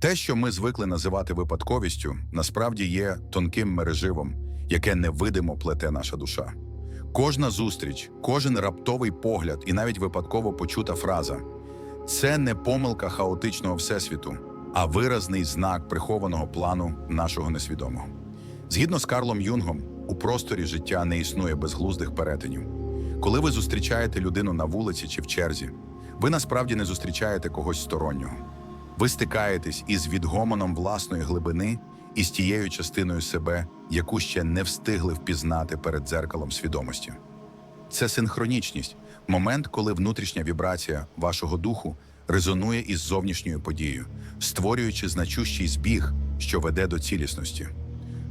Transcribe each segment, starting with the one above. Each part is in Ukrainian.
Те, що ми звикли називати випадковістю, насправді є тонким мереживом, яке невидимо плете наша душа. Кожна зустріч, кожен раптовий погляд і навіть випадково почута фраза це не помилка хаотичного всесвіту, а виразний знак прихованого плану нашого несвідомого. Згідно з Карлом Юнгом, у просторі життя не існує безглуздих перетинів. Коли ви зустрічаєте людину на вулиці чи в черзі, ви насправді не зустрічаєте когось стороннього. Ви стикаєтесь із відгомоном власної глибини і з тією частиною себе, яку ще не встигли впізнати перед дзеркалом свідомості. Це синхронічність, момент, коли внутрішня вібрація вашого духу резонує із зовнішньою подією, створюючи значущий збіг, що веде до цілісності.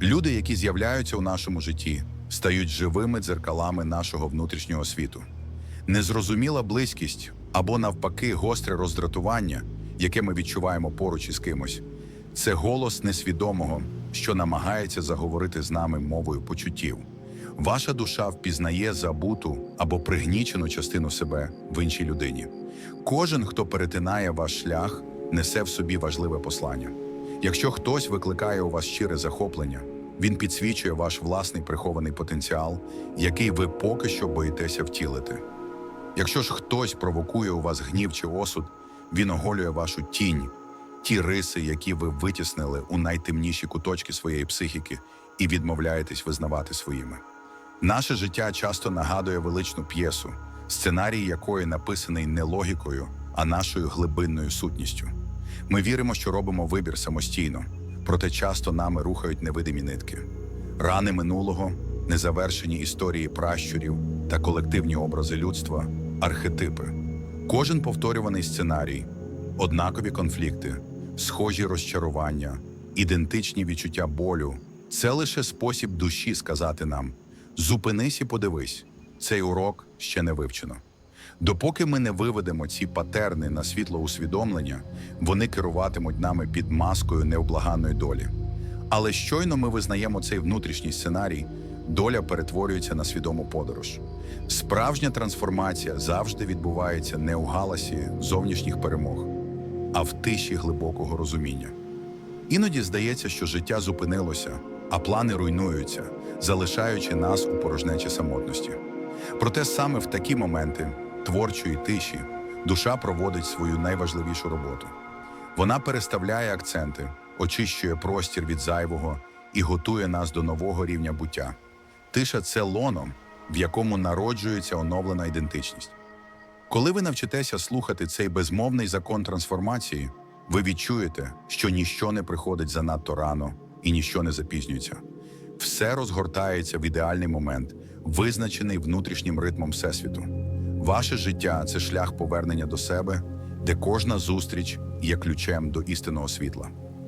Люди, які з'являються у нашому житті, стають живими дзеркалами нашого внутрішнього світу. Незрозуміла близькість або, навпаки, гостре роздратування, яке ми відчуваємо поруч із кимось, це голос несвідомого, що намагається заговорити з нами мовою почуттів. Ваша душа впізнає забуту або пригнічену частину себе в іншій людині. Кожен, хто перетинає ваш шлях, несе в собі важливе послання. Якщо хтось викликає у вас щире захоплення, він підсвічує ваш власний прихований потенціал, який ви поки що боїтеся втілити. Якщо ж хтось провокує у вас гнів чи осуд, він оголює вашу тінь, ті риси, які ви витіснили у найтемніші куточки своєї психіки і відмовляєтесь визнавати своїми. Наше життя часто нагадує величну п'єсу, сценарій якої написаний не логікою, а нашою глибинною сутністю. Ми віримо, що робимо вибір самостійно, проте часто нами рухають невидимі нитки. Рани минулого, незавершені історії пращурів та колективні образи людства, архетипи. Кожен повторюваний сценарій, однакові конфлікти, схожі розчарування, ідентичні відчуття болю це лише спосіб душі сказати нам: зупинись і подивись, цей урок ще не вивчено. Допоки ми не виведемо ці патерни на світло усвідомлення, вони керуватимуть нами під маскою невблаганної долі. Але щойно ми визнаємо цей внутрішній сценарій, доля перетворюється на свідому подорож. Справжня трансформація завжди відбувається не у галасі зовнішніх перемог, а в тиші глибокого розуміння. Іноді здається, що життя зупинилося, а плани руйнуються, залишаючи нас у порожнечі самотності. Проте саме в такі моменти творчої тиші душа проводить свою найважливішу роботу. Вона переставляє акценти, очищує простір від зайвого і готує нас до нового рівня буття. Тиша це лоно, в якому народжується оновлена ідентичність. Коли ви навчитеся слухати цей безмовний закон трансформації, ви відчуєте, що ніщо не приходить занадто рано і ніщо не запізнюється. Все розгортається в ідеальний момент, визначений внутрішнім ритмом Всесвіту. Ваше життя це шлях повернення до себе, де кожна зустріч є ключем до істинного світла.